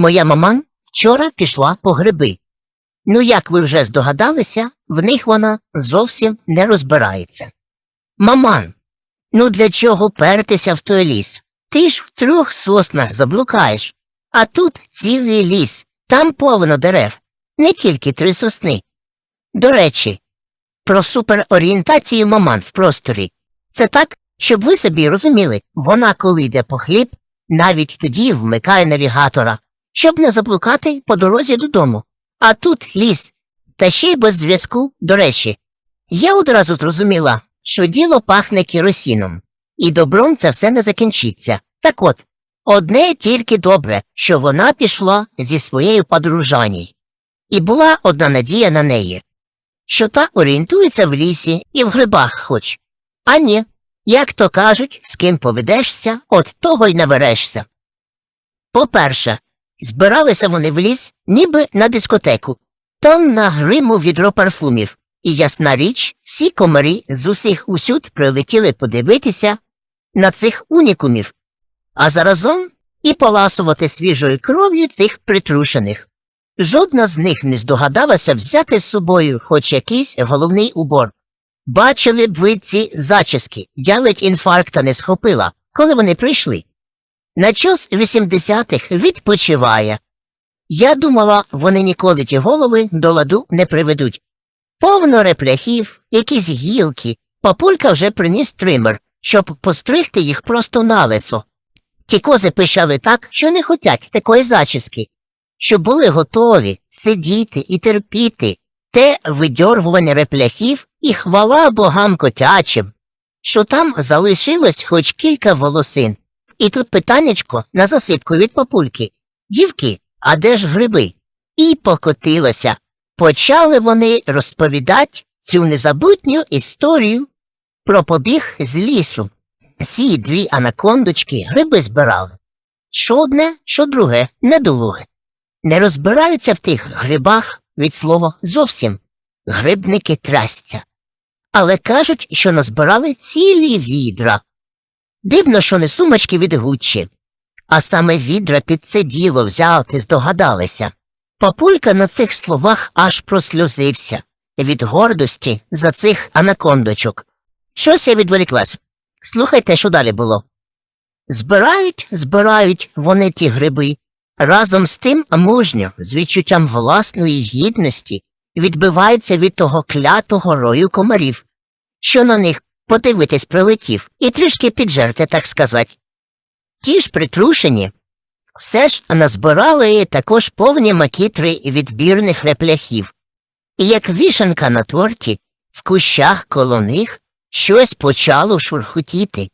Моя маман вчора пішла по гриби. Ну, як ви вже здогадалися, в них вона зовсім не розбирається. Маман, ну для чого пертися в той ліс? Ти ж в трьох соснах заблукаєш, а тут цілий ліс, там повно дерев, не тільки три сосни. До речі, про суперорієнтацію маман в просторі. Це так, щоб ви собі розуміли, вона, коли йде по хліб, навіть тоді вмикає навігатора, щоб не заблукати по дорозі додому. А тут ліс, та ще й без зв'язку, до речі. Я одразу зрозуміла, що діло пахне керосіном, і добром це все не закінчиться. Так от, одне тільки добре, що вона пішла зі своєю подружаній. І була одна надія на неї, що та орієнтується в лісі і в грибах хоч. А ні, як то кажуть, з ким поведешся, от того й наберешся. По-перше, збиралися вони в ліс, ніби на дискотеку, там на гриму відро парфумів, і ясна річ, всі комарі з усіх усюд прилетіли подивитися на цих унікумів, а заразом і поласувати свіжою кров'ю цих притрушених. Жодна з них не здогадалася взяти з собою хоч якийсь головний убор. Бачили б ви ці зачіски, я ледь інфаркта не схопила, коли вони прийшли. Начос 80-х відпочиває. Я думала, вони ніколи ті голови до ладу не приведуть. Повно репляхів, якісь гілки, папулька вже приніс тример, щоб постригти їх просто на лесо. Ті кози пищали так, що не хотять такої зачіски, щоб були готові сидіти і терпіти те видьоргування репляхів і хвала богам котячим, що там залишилось хоч кілька волосин. І тут питаннячко на засипку від папульки. Дівки, а де ж гриби? І покотилося. Почали вони розповідати цю незабутню історію про побіг з лісу. Ці дві анакондочки гриби збирали. Що одне, що друге, недолуге. Не розбираються в тих грибах від слова зовсім. Грибники трастя. Але кажуть, що назбирали цілі відра. Дивно, що не сумочки від Гуччі. А саме відра під це діло взяти здогадалися. Папулька на цих словах аж просльозився від гордості за цих анакондочок. Щось я відволіклась. Слухайте, що далі було. Збирають, збирають вони ті гриби. Разом з тим мужньо, з відчуттям власної гідності, відбиваються від того клятого рою комарів, що на них подивитись прилетів і трішки піджерти, так сказати. Ті ж притрушені все ж назбирали також повні макітри відбірних репляхів, і як вішенка на торті, в кущах коло них щось почало шурхотіти,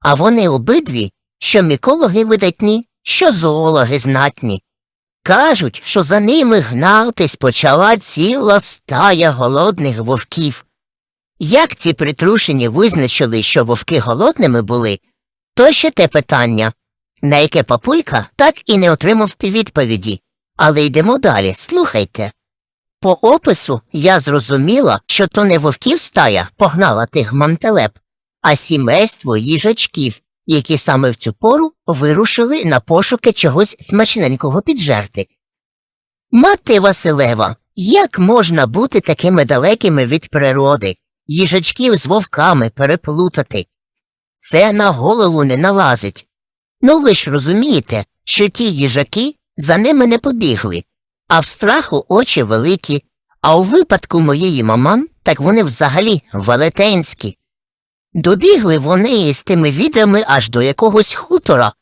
а вони обидві, що мікологи видатні, що зоологи знатні. Кажуть, що за ними гнатись почала ціла стая голодних вовків. Як ці притрушені визначили, що вовки голодними були, то ще те питання, на яке папулька так і не отримав відповіді. Але йдемо далі, слухайте. По опису я зрозуміла, що то не вовків стая погнала тих мантелеп, а сімейство їжачків, які саме в цю пору вирушили на пошуки чогось смачненького піджерти. Мати Василева, як можна бути такими далекими від природи, їжачків з вовками переплутати? Це на голову не налазить. Ну ви ж розумієте, що ті їжаки за ними не побігли, а в страху очі великі, а у випадку моєї маман, так вони взагалі велетенські. Добігли вони з тими відрами аж до якогось хутора,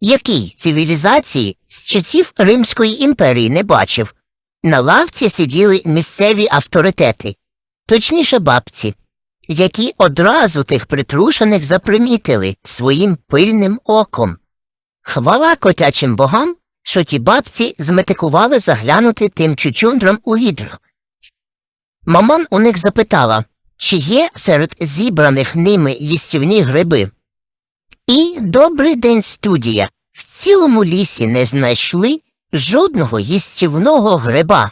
який цивілізації з часів Римської імперії не бачив. На лавці сиділи місцеві авторитети, точніше бабці, які одразу тих притрушених запримітили своїм пильним оком. Хвала котячим богам, що ті бабці зметикували заглянути тим чучундрам у відро. Маман у них запитала, чи є серед зібраних ними їстівні гриби. І добрий день, студія. В цілому лісі не знайшли жодного їстівного гриба.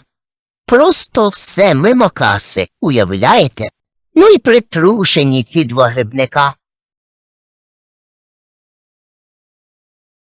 Просто все мимо каси, уявляєте? Ну і притрушені ці два грибника.